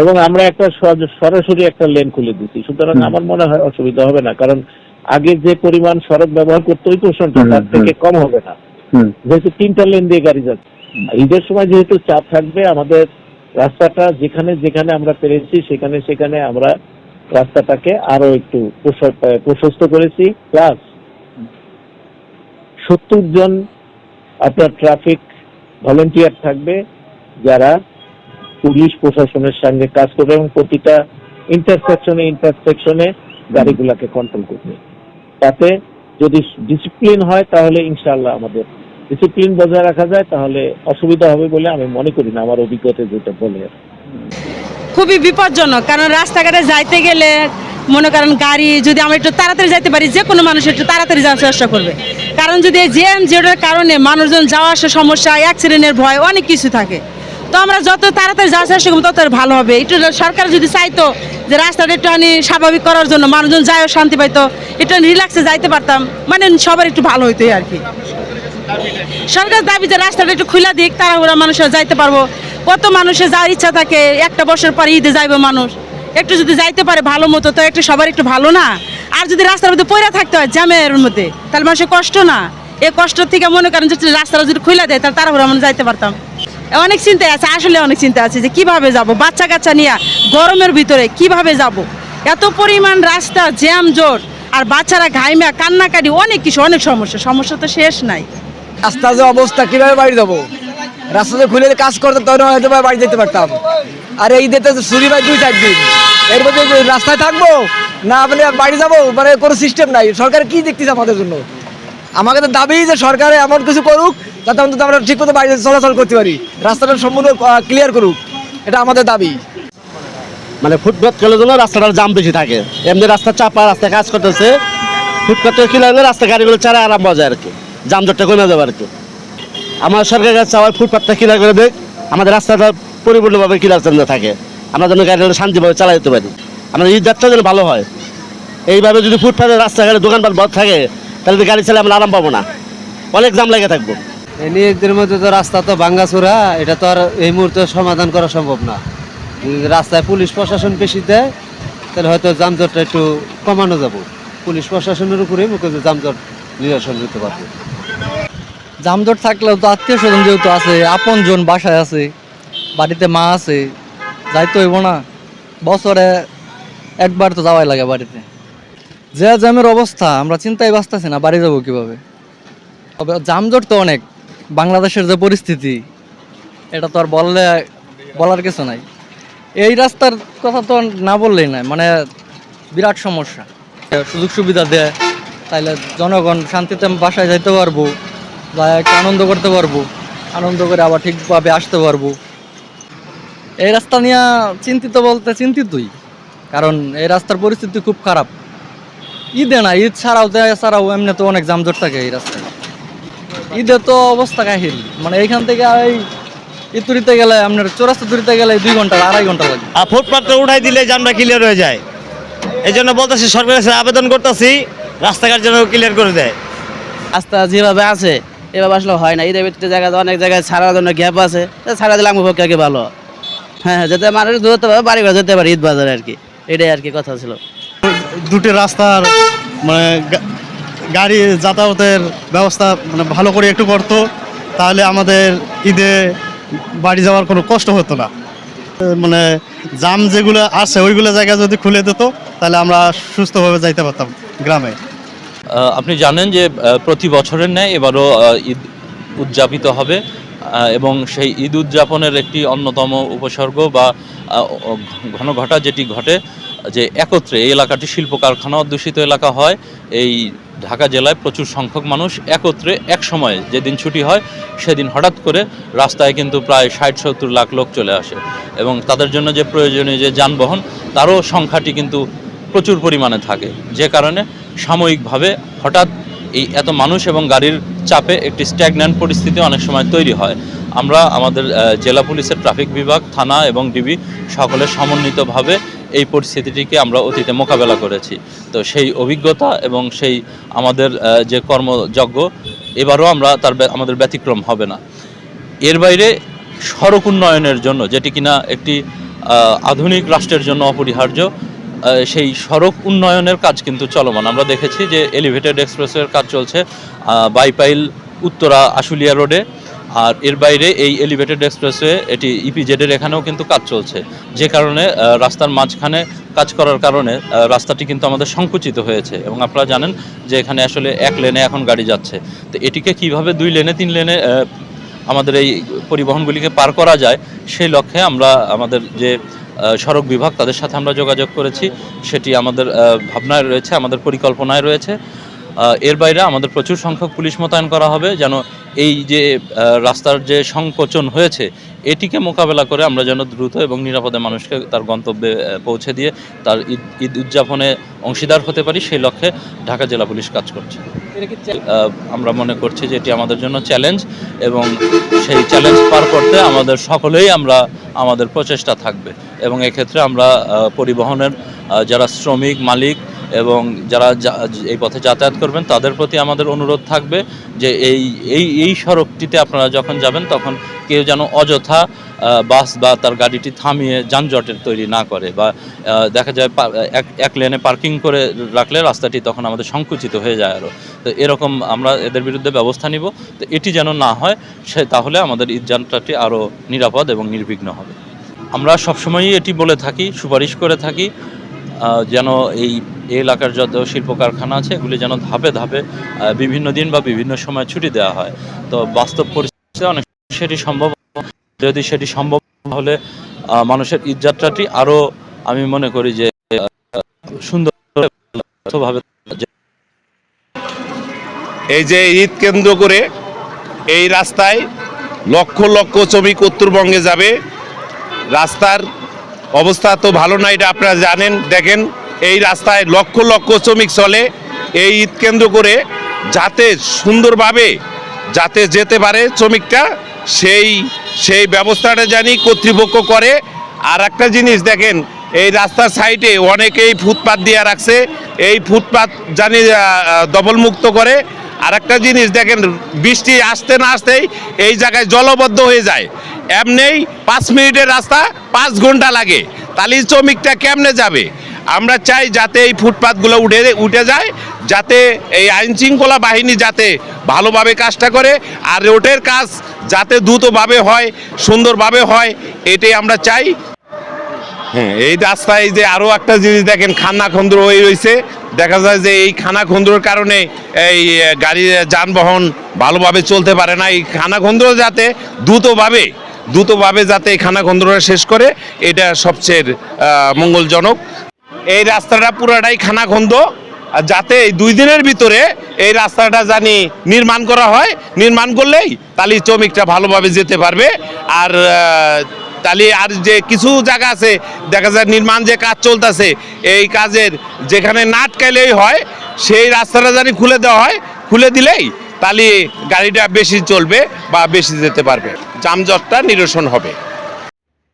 এবং আমরা একটা সরাসরি একটা লেন খুলে দিচ্ছি সুতরাং আমার মনে হয় অসুবিধা হবে না কারণ আগে যে পরিমাণ সড়ক ব্যবহার করতে হইতো পোর্শনটা তার থেকে কম হবে না। যেহেতু তিনটা লেন দিয়ে গাড়ি যাচ্ছে। ঈদের সময় যেহেতু চাপ থাকবে আমাদের রাস্তাটা যেখানে যেখানে আমরা পেরেছি সেখানে সেখানে আমরা রাস্তাটাকে আরও একটু প্রশস্ত করেছি। প্লাস সত্তর জন আপনার ট্রাফিক ভলেন্টিয়ার থাকবে যারা পুলিশ প্রশাসনের সঙ্গে কাজ করবে এবং প্রতিটা ইন্টারসেকশনে ইন্টারসেকশনে গাড়িগুলাকে কন্ট্রোল করবে। তাতে যদি ডিসিপ্লিন হয়, তাহলে ইনশাআল্লাহ আমাদের ডিসিপ্লিন বজায় রাখা যায়, তাহলে অসুবিধা হবে বলে আমি মনে করি না, আমার অভিজ্ঞতা যেটা বলে। খুবই বিপজ্জনক, কারণ রাস্তাঘাটে যাইতে গেলে মনে করেন গাড়ি, যদি আমরা একটু তাড়াতাড়ি যাইতে পারি যে কোনো মানুষ একটু তাড়াতাড়ি যাওয়ার চেষ্টা করবে। কারণ যদি জ্যাম জেডের কারণে মানুষজন যাওয়া আসা সমস্যা অ্যাক্সিডেন্টের ভয়, অনেক কিছু থাকে। তো আমরা যত তাড়াতাড়ি যাওয়ার চেষ্টা করব, তত ভালো হবে। একটু সরকার যদি চাইতো যে রাস্তাটা একটু আমি স্বাভাবিক করার জন্য, মানুষজন যায়ও শান্তি পাইতো একটু রিল্যাক্সে যাইতে পারতাম মানে সবার একটু ভালো হইতো আর কি। সরকার দাবি যে রাস্তাটা একটু খুলে দিক, তাড়াহুড়া মানুষের যাইতে পারব। কত মানুষের যাওয়ার ইচ্ছা থাকে, একটা বছর পরে ঈদে যাইবে মানুষ। একটু যদি যাইতে পারে ভালো মতো, তো একটু সবার একটু ভালো না? আর যদি রাস্তার মধ্যে পয়রা থাকতে হয় জ্যামের মধ্যে, তাহলে মানুষের কষ্ট না? এই কষ্ট থেকে মনে করেন যে রাস্তাটা যদি খুলে দেয়, তাহলে তাড়াহুড়া আমরা যাইতে পারতাম। অনেক চিন্তায় আছে, আসলে অনেক চিন্তা আছে যে কীভাবে যাব? বাচ্চা কাচ্চা নিয়ে গরমের ভিতরে কীভাবে যাব? এত পরিমাণ রাস্তা জ্যাম, জোর, আর বাচ্চারা ঘাইমা, কান্নাকাটি, অনেক কিছু, অনেক সমস্যা। সমস্যা তো শেষ নাই। রাস্তার যে অবস্থা, কীভাবে বাড়ি যাব? রাস্তাতে খুলে কাজ করতে তখন হয়তো বাড়ি যেতে পারতাম। আর এই দিতে ছুরি ভাই দুই, চার দিন। এর মধ্যে যে রাস্তায় থাকব, না মানে বাড়ি যাব মানে কোনো সিস্টেম নাই। সরকার কি দেখতেছে আমাদের জন্য? আমাকে তো দাবি যে সরকার এমন কিছু করুক যাতে অন্তত আমরা ঠিক মতো বাইরে চলাচল করতে পারি। রাস্তাটা সম্পূর্ণ ক্লিয়ার করুক। এটা আমাদের দাবি। মানে ফুটপাথ খেলার জন্য রাস্তাটার জাম বেশি থাকে। এমনি রাস্তা চাপা, রাস্তায় কাজ করতেছে। ফুটপাথ খেলে রাস্তা গাড়িগুলো চারা আরাম পাওয়া যায় আর কি। যানজটটা কমে যাবে আর কি। আমার সরকারের কাছে আবার ফুটপাথটা ক্লিয়ার করে দেখ। আমাদের রাস্তাটা পরিপূর্ণভাবে ক্লিয়ার চন্দ্র থাকে। আমরা যেন গাড়িগুলো শান্তিভাবে চালা যেতে পারি। আমাদের ঈদ যাত্রা যেন ভালো হয়। এইভাবে যদি ফুটপাথের রাস্তাঘাটে দোকানপাট বন্ধ থাকে, তাহলে গাড়ি চালে আমরা আরাম পাবো না। অনেক জাম লেগে থাকব। এমনি এদের মধ্যে তো রাস্তা তো ভাঙ্গাচোরা এটা তো আর এই মুহূর্তে সমাধান করা সম্ভব না। রাস্তায় পুলিশ প্রশাসন বেশি দেয়, তাহলে হয়তো যানজটটা একটু কমানো যাব। পুলিশ প্রশাসনের উপরে মুখে যানজট নিরসন হতে পারবে। জামজট থাকলেও তো আত্মীয় স্বজন যেহেতু আছে আপন জন বাসায় আছে, বাড়িতে মা আছে, যাইতে হইব না। বছরে একবার তো যাওয়াই লাগে বাড়িতে। যে জ্যামের অবস্থা, আমরা চিন্তায় বাঁচতেছি না, বাড়ি যাব কীভাবে? তবে জামজট তো অনেক। বাংলাদেশের যে পরিস্থিতি, এটা তো আর বললে বলার কিছু নাই। এই রাস্তার কথা তো না বললেই নাই মানে বিরাট সমস্যা। সুযোগ সুবিধা দেয় তাইলে জনগণ শান্তিতে বাসায় যাইতে পারব, বা একটু আনন্দ করতে পারব, আনন্দ করে আবার ঠিকভাবে আসতে পারব। এই রাস্তা নিয়ে চিন্তিত বলতে চিন্তিতই, কারণ এই রাস্তার পরিস্থিতি খুব খারাপ। ঈদে না, ঈদ ছাড়াও, দেয় ছাড়াও এমনি তো অনেক জামজট থাকে এই রাস্তায়। ঈদে তো অবস্থা কাহিল। মানে এইখান থেকে এই ইতুরিতে গেলে আপনার চৌরাস্তা তুরিতে গেলে দুই ঘণ্টা আড়াই ঘণ্টা লাগে। আর ফুটপাথটা উঠাই দিলে জামটা ক্লিয়ার হয়ে যায়। এই জন্য বলতেছি সরকারের কাছে আবেদন করতেছি রাস্তাঘাট যেন ক্লিয়ার করে দেয়। রাস্তা যেভাবে আছে এভাবে আসলে হয় না। ঈদের ভিত্তিতে জায়গায় অনেক জায়গায় ছাড়ার জন্য গ্যাপ আছে। তো ছাড়া দিলে আমার পক্ষে কি ভালো। হ্যাঁ হ্যাঁ যাতে মানুষ দূরত্ব পাবে বাড়ি ঘর যেতে পারে ঈদ বাজারে আর কি। এটাই আর কি কথা ছিল। দুটি রাস্তার মানে গা- গাড়ি যাতায়াতের ব্যবস্থা মানে ভালো করে একটু করতো, তাহলে আমাদের ঈদে বাড়ি যাওয়ার কোনো কষ্ট হতো না। মানে জাম যেগুলো আছে, ওইগুলো জায়গা যদি খুলে দিত, তাহলে আমরা সুস্থভাবে যাইতে পারতাম গ্রামে। আপনি জানেন যে প্রতি বছরের ন্যায় এবারও ঈদ উদযাপিত হবে এবং সেই ঈদ উদযাপনের একটি অন্যতম উপসর্গ বা ঘন ঘটা যেটি ঘটে, যে একত্রে এই এলাকাটি শিল্প কারখানা অধ্যুষিত এলাকা হয়। এই ঢাকা জেলায় প্রচুর সংখ্যক মানুষ একত্রে এক সময়ে যেদিন ছুটি হয়, সেদিন হঠাৎ করে রাস্তায় কিন্তু প্রায় ষাট, সত্তর লাখ লোক চলে আসে। এবং তাদের জন্য যে প্রয়োজনীয় যে যানবাহন, তারও সংখ্যাটি কিন্তু প্রচুর পরিমাণে থাকে। যে কারণে সাময়িকভাবে হঠাৎ এই এত মানুষ এবং গাড়ির চাপে একটি স্ট্যাগন্যান্ট পরিস্থিতি অনেক সময় তৈরি হয়। আমরা আমাদের জেলা পুলিশের ট্রাফিক বিভাগ, থানা এবং ডিবি সকলে সমন্বিতভাবে এই পরিস্থিতিটিকে আমরা অতীতে মোকাবেলা করেছি। তো সেই অভিজ্ঞতা এবং সেই আমাদের যে কর্মযজ্ঞ, এবারও আমরা তার আমাদের ব্যতিক্রম হবে না। এর বাইরে সড়ক উন্নয়নের জন্য, যেটি কিনা একটি আধুনিক রাষ্ট্রের জন্য অপরিহার্য সেই সড়ক উন্নয়নের কাজ কিন্তু চলমান। আমরা দেখেছি যে এলিভেটেড এক্সপ্রেসওয়ের কাজ চলছে বাইপাইল উত্তরা আশুলিয়া রোডে। আর এর বাইরে এই এলিভেটেড এক্সপ্রেসওয়ে এটি ইপিজেডের এখানেও কিন্তু কাজ চলছে। যে কারণে রাস্তার মাঝখানে কাজ করার কারণে রাস্তাটি কিন্তু আমাদের সংকুচিত হয়েছে এবং আপনারা জানেন যে এখানে আসলে এক লেনে এখন গাড়ি যাচ্ছে। তো এটিকে কীভাবে দুই লেনে, তিন লেনে আমাদের এই পরিবহনগুলিকে পার করা যায়, সেই লক্ষ্যে আমরা আমাদের যে সড়ক বিভাগ, তাদের সাথে আমরা যোগাযোগ করেছি। সেটি আমাদের ভাবনায় রয়েছে, আমাদের পরিকল্পনায় রয়েছে। এর বাইরে আমাদের প্রচুর সংখ্যক পুলিশ মোতায়েন করা হবে, যেন এই যে রাস্তার যে সংকোচন হয়েছে, এটিকে মোকাবেলা করে আমরা যেন দ্রুত এবং নিরাপদে মানুষকে তার গন্তব্যে পৌঁছে দিয়ে তার ঈদ ঈদ উদযাপনে অংশীদার হতে পারি, সেই লক্ষ্যে ঢাকা জেলা পুলিশ কাজ করছে। আমরা মনে করছি যে এটি আমাদের জন্য চ্যালেঞ্জ এবং সেই চ্যালেঞ্জ পার করতে আমাদের সকলেই আমরা, আমাদের প্রচেষ্টা থাকবে এবং এক্ষেত্রে আমরা পরিবহনের যারা শ্রমিক, মালিক এবং যারা এই পথে যাতায়াত করবেন, তাদের প্রতি আমাদের অনুরোধ থাকবে যে এই এই এই সড়কটিতে আপনারা যখন যাবেন, তখন কেউ যেন অযথা বাস বা তার গাড়িটি থামিয়ে যানজটের তৈরি না করে বা দেখা যায় এক লেনে পার্কিং করে রাখলে রাস্তাটি তখন আমাদের সংকুচিত হয়ে যায় আরও তো এরকম আমরা এদের বিরুদ্ধে ব্যবস্থা নিব। তো এটি যেন না হয়, সে, তাহলে আমাদের ঈদ যাত্রাটি আরও নিরাপদ এবং নির্বিঘ্ন হবে। আমরা সবসময়ই এটি বলে থাকি, সুপারিশ করে থাকি যেন এই এই এলাকার যত শিল্প কারখানা আছে, এগুলি যেন ধাপে ধাপে বিভিন্ন দিন বা বিভিন্ন সময় ছুটি দেওয়া হয়। তো বাস্তব পরিস্থিতিতে অনেক সেটি সম্ভব যদি সেটি সম্ভব হলে মানুষের ঈদযাত্রাটি আরও আমি মনে করি যে সুন্দরভাবে এই যে ঈদ কেন্দ্র করে এই রাস্তায় লক্ষ লক্ষ শ্রমিক উত্তরবঙ্গে যাবে। রাস্তার অবস্থা তো ভালো না, এটা আপনারা জানেন, দেখেন। এই রাস্তায় লক্ষ লক্ষ শ্রমিক চলে। এই ঈদ কেন্দ্র করে যাতে সুন্দরভাবে যাতে যেতে পারে শ্রমিকটা, সেই সেই ব্যবস্থাটা জানি কর্তৃপক্ষ করে। আর একটা জিনিস দেখেন, এই রাস্তার সাইডে অনেকেই ফুটপাত দিয়ে রাখছে। এই ফুটপাত জানি দবলমুক্ত করে। আর একটা জিনিস দেখেন, বৃষ্টি আসতে না আসতেই এই জায়গায় জলবদ্ধ হয়ে যায়। এমনেই পাঁচ মিনিটের রাস্তা, পাঁচ ঘণ্টা লাগে। তাহলে শ্রমিকটা কেমনে যাবে? আমরা চাই যাতে এই ফুটপাতগুলো উঠে উঠে যায় যাতে এই আইন শৃঙ্খলা বাহিনী যাতে ভালোভাবে কাজটা করে আর রোডের কাজ যাতে দ্রুতভাবে হয় সুন্দরভাবে হয় এটাই আমরা চাই। হ্যাঁ এই রাস্তায় যে আরও একটা জিনিস দেখেন খানা খন্দ্র হয়ে রয়েছে। দেখা যায় যে এই খানা খন্দ্রর কারণে এই আহ, গাড়ি যানবাহন ভালোভাবে চলতে পারে না। এই খানা খন্দ্র যাতে দ্রুতভাবে দ্রুতভাবে যাতে এই খানা খন্দ্রটা শেষ করে এটা সবচেয়ে মঙ্গলজনক। এই রাস্তাটা পুরাটাই খানা খন্দ আর যাতে এই দুই দিনের ভিতরে এই রাস্তাটা জানি নির্মাণ করা হয়, নির্মাণ করলেই তাহলে শ্রমিকটা ভালোভাবে যেতে পারবে। আর তাহলে আর যে কিছু জায়গা আছে, দেখা যায় নির্মাণ যে কাজ চলতেছে, এই কাজের যেখানে নাট কাইলেই হয়, সেই রাস্তাটা জানি খুলে দেওয়া হয়, খুলে দিলেই তাহলে গাড়িটা বেশি চলবে বা বেশি যেতে পারবে। যানজটটা নিরসন হবে।